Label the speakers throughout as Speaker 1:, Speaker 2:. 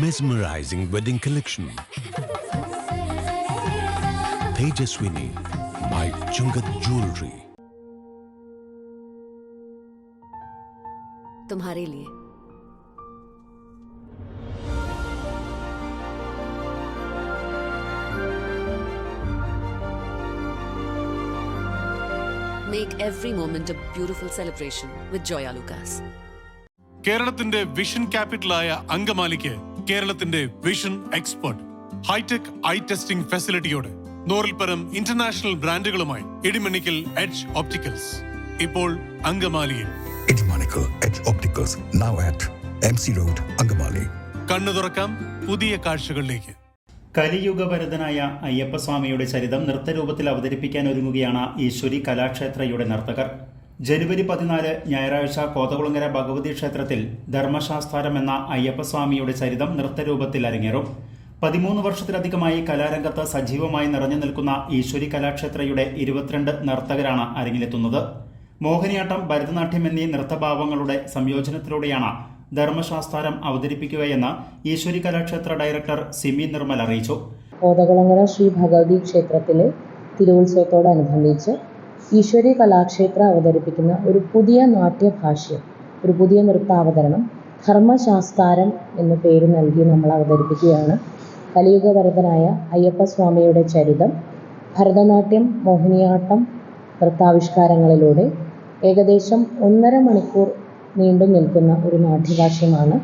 Speaker 1: mesmerizing wedding collection. Tejaswini by Chungat Jewelry.
Speaker 2: तुम्हारे लिए Make every moment a beautiful celebration with Joya Lucas.
Speaker 3: കേരളത്തിന്റെ vision ക്യാപിറ്റലായ അങ്കമാലിക്ക് കേരളത്തിന്റെ vision expert hi-tech eye testing ഫെസിലിറ്റിയോടെ നൂറിൽപ്പരം international ബ്രാൻഡുകളുമായി ഇടിമണിക്കൽ എഡ്ജ് ഓപ്റ്റിക്കൽസ് ഇപ്പോൾ അങ്കമാലിയിൽ.
Speaker 4: Opticals, now at MC road Angamaly.
Speaker 3: കണ്ണു തുറക്കാം പുതിയ കാഴ്ചകളിലേക്ക്.
Speaker 5: കലിയുഗഭരതനായ അയ്യപ്പസ്വാമിയുടെ ചരിതം നൃത്തരൂപത്തിൽ അവതരിപ്പിക്കാൻ ഒരുങ്ങുകയാണ് ഈശ്വരി കലാക്ഷേത്രയുടെ നർത്തകർ. ജനുവരി പതിനാല് ഞായറാഴ്ച കോതകുളങ്ങര ഭഗവതി ക്ഷേത്രത്തിൽ ധർമ്മശാസ്താരം എന്ന അയ്യപ്പസ്വാമിയുടെ ചരിതം നൃത്തരൂപത്തിൽ അരങ്ങേറും. പതിമൂന്ന് വർഷത്തിലധികമായി കലാരംഗത്ത് സജീവമായി നിറഞ്ഞു നിൽക്കുന്ന ഈശ്വരി കലാക്ഷേത്രയുടെ ഇരുപത്തിരണ്ട് നർത്തകരാണ് അരങ്ങിലെത്തുന്നത്. മോഹിനിയാട്ടം ഭരതനാട്യം എന്നീ നൃത്തഭാവങ്ങളുടെ സംയോജനത്തിലൂടെയാണ് ധർമ്മശാസ്താരം അവതരിപ്പിക്കുകയെന്ന് ഈശ്വരി കലാക്ഷേത്ര ഡയറക്ടർ സിമി നിർമ്മൽ അറിയിച്ചു.
Speaker 6: കോതകുളങ്ങര ശ്രീ ഭഗവതി ക്ഷേത്രത്തിലെ തിരുവുത്സവത്തോടനുബന്ധിച്ച് ഈശ്വരി കലാക്ഷേത്ര അവതരിപ്പിക്കുന്ന ഒരു പുതിയ നാട്യഭാഷ്യം ഒരു പുതിയ നൃത്താവതരണം ധർമ്മശാസ്താരം എന്ന പേര് നൽകി നമ്മൾ അവതരിപ്പിക്കുകയാണ്. കലിയുഗവരതനായ അയ്യപ്പസ്വാമിയുടെ ചരിതം ഭരതനാട്യം മോഹിനിയാട്ടം നൃത്താവിഷ്കാരങ്ങളിലൂടെ ഏകദേശം ഒന്നര മണിക്കൂർ നീണ്ടു നിൽക്കുന്ന ഒരു നാട്യഭാഷ്യമാണ്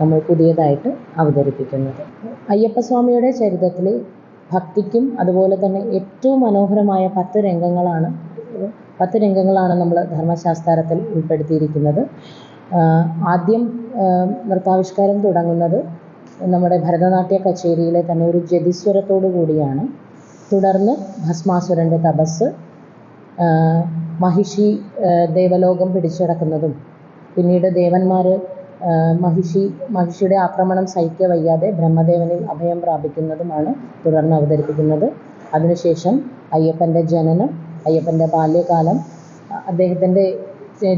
Speaker 6: നമ്മൾ പുതിയതായിട്ട് അവതരിപ്പിക്കുന്നത്. അയ്യപ്പസ്വാമിയുടെ ചരിതത്തിൽ ഭക്തിക്കും അതുപോലെ തന്നെ ഏറ്റവും മനോഹരമായ പത്ത് രംഗങ്ങളാണ് പത്ത് രംഗങ്ങളാണ് നമ്മൾ ധർമ്മശാസ്ത്രത്തിൽ ഉൾപ്പെടുത്തിയിരിക്കുന്നത്. ആദ്യം നൃത്താവിഷ്കാരം തുടങ്ങുന്നത് നമ്മുടെ ഭരതനാട്യ കച്ചേരിയിലെ തന്നെ ഒരു ജതിസ്വരത്തോടു കൂടിയാണ്. തുടർന്ന് ഭസ്മാസുരന്റെ തപസ് മഹിഷി ദേവലോകം പിടിച്ചടക്കുന്നതും പിന്നീട് ദേവന്മാർ മഹിഷി മഹിഷിയുടെ ആക്രമണം സഹിക്ക വയ്യാതെ ബ്രഹ്മദേവനിൽ അഭയം പ്രാപിക്കുന്നതുമാണ് തുടർന്ന് അവതരിപ്പിക്കുന്നത്. അതിനുശേഷം അയ്യപ്പന്റെ ജനനം അയ്യപ്പന്റെ ബാല്യകാലം അദ്ദേഹത്തിന്റെ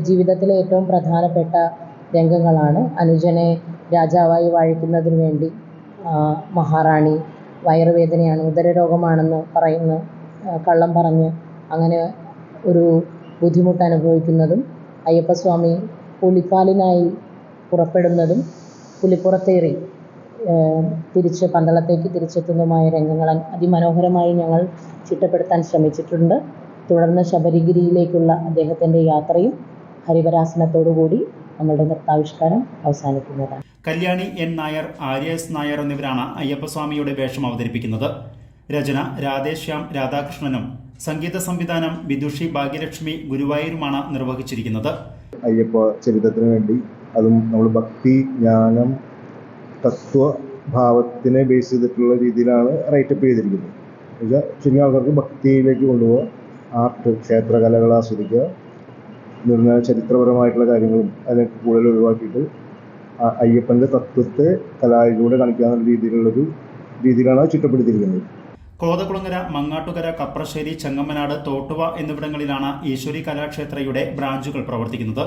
Speaker 6: ജീവിതത്തിലെ ഏറ്റവും പ്രധാനപ്പെട്ട രംഗങ്ങളാണ്. അനുജനെ രാജാവായി വാഴിക്കുന്നതിന് വേണ്ടി മഹാറാണി വയറുവേദനയാണ് ഉദരരോഗമാണെന്ന് പറയുന്ന കള്ളം പറഞ്ഞ് അങ്ങനെ ഒരു ബുദ്ധിമുട്ട് അനുഭവിക്കുന്നതും അയ്യപ്പസ്വാമി പുലിപ്പാലിനായി പുറപ്പെടുന്നതും പുലിപ്പുറത്തേറി തിരിച്ച് പന്തളത്തേക്ക് തിരിച്ചെത്തുന്നതുമായ രംഗങ്ങൾ അതിമനോഹരമായി ഞങ്ങൾ ചിട്ടപ്പെടുത്താൻ ശ്രമിച്ചിട്ടുണ്ട്. തുടർന്ന് ശബരിഗിരിയിലേക്കുള്ള അദ്ദേഹത്തിന്റെ യാത്രയും ഹരിവരാസനത്തോടുകൂടി നമ്മളുടെ നൃത്താവിഷ്കാരം അവസാനിക്കുന്നതാണ്.
Speaker 5: കല്യാണി എൻ നായർ ആര്യ എസ് നായർ എന്നിവരാണ് അയ്യപ്പസ്വാമിയുടെ വേഷം അവതരിപ്പിക്കുന്നത്. രചന രാധേശ്യാം രാധാകൃഷ്ണനും സംഗീത സംവിധാനം വിദുഷി ഭാഗ്യലക്ഷ്മി ഗുരുവായൂരുമാണ് നിർവഹിച്ചിരിക്കുന്നത്.
Speaker 7: അയ്യപ്പ ചരിത്രത്തിന് വേണ്ടി അതും നമ്മൾ ഭക്തി ജ്ഞാനം തത്വഭാവത്തിനെ ബേസ് ചെയ്തിട്ടുള്ള രീതിയിലാണ് റൈറ്റപ്പ് ചെയ്തിരിക്കുന്നത്. എന്നുവെച്ചാൽ ചുരുങ്ങിയ ആൾക്കാർക്ക് ഭക്തിയിലേക്ക് കൊണ്ടുപോകുക ആർട്ട് ക്ഷേത്രകലകൾ ആസ്വദിക്കുക. നിർണയ ചരിത്രപരമായിട്ടുള്ള കാര്യങ്ങളും അതിനൊക്കെ കൂടുതൽ ഒഴിവാക്കിയിട്ട് അയ്യപ്പന്റെ തത്വത്തെ കലായിലൂടെ കാണിക്കാവുന്ന രീതിയിലുള്ളൊരു രീതിയിലാണ് ചുറ്റപ്പെടുത്തിയിരിക്കുന്നത്
Speaker 5: കോതകുളങ്ങര മങ്ങാട്ടുകര കപ്രശ്ശേരി ചെങ്ങമ്മനാട് തോട്ടുവ എന്നിവിടങ്ങളിലാണ് ഈശ്വരി കലാക്ഷേത്രയുടെ ബ്രാഞ്ചുകൾ പ്രവർത്തിക്കുന്നത്.